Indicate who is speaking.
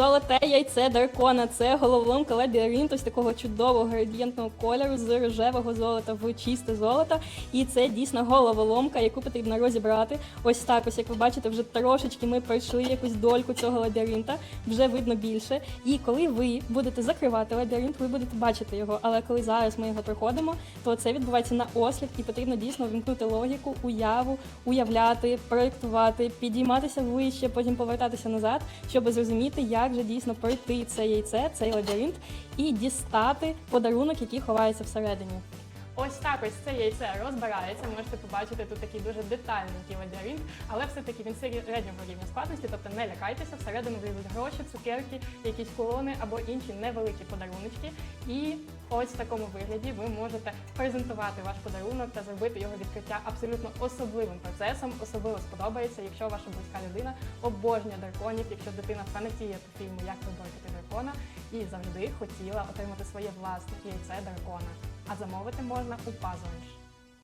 Speaker 1: Золоте яйце дракона це головоломка лабіринту з такого чудового градієнтного кольору з рожевого золота в чисте золото. І це дійсно головоломка, яку потрібно розібрати. Ось так, ось як ви бачите, вже трошечки ми пройшли якусь дольку цього лабіринта, вже видно більше. І коли ви будете закривати лабіринт, ви будете бачити його. Але коли зараз ми його проходимо, то це відбувається на осліп, і потрібно дійсно вимкнути логіку, уяву, уявляти, проєктувати, підійматися вище, потім повертатися назад, щоб зрозуміти, як же дійсно пройти це яйце, цей лабіринт, і дістати подарунок, який ховається всередині. Ось так ось це яйце розбирається. Можете побачити тут такий дуже детальний лабіринт, але все-таки він середнього рівня складності, тобто не лякайтеся, всередину влізуть гроші, цукерки, якісь колони або інші невеликі подаруночки. І ось в такому вигляді ви можете презентувати ваш подарунок та зробити його відкриття абсолютно особливим процесом. Особливо сподобається, якщо ваша близька людина обожнює драконів, якщо дитина фанатіє по фільму Як виборити дракона і завжди хотіла отримати своє власне яйце дракона. А замовити можна у Puzzle.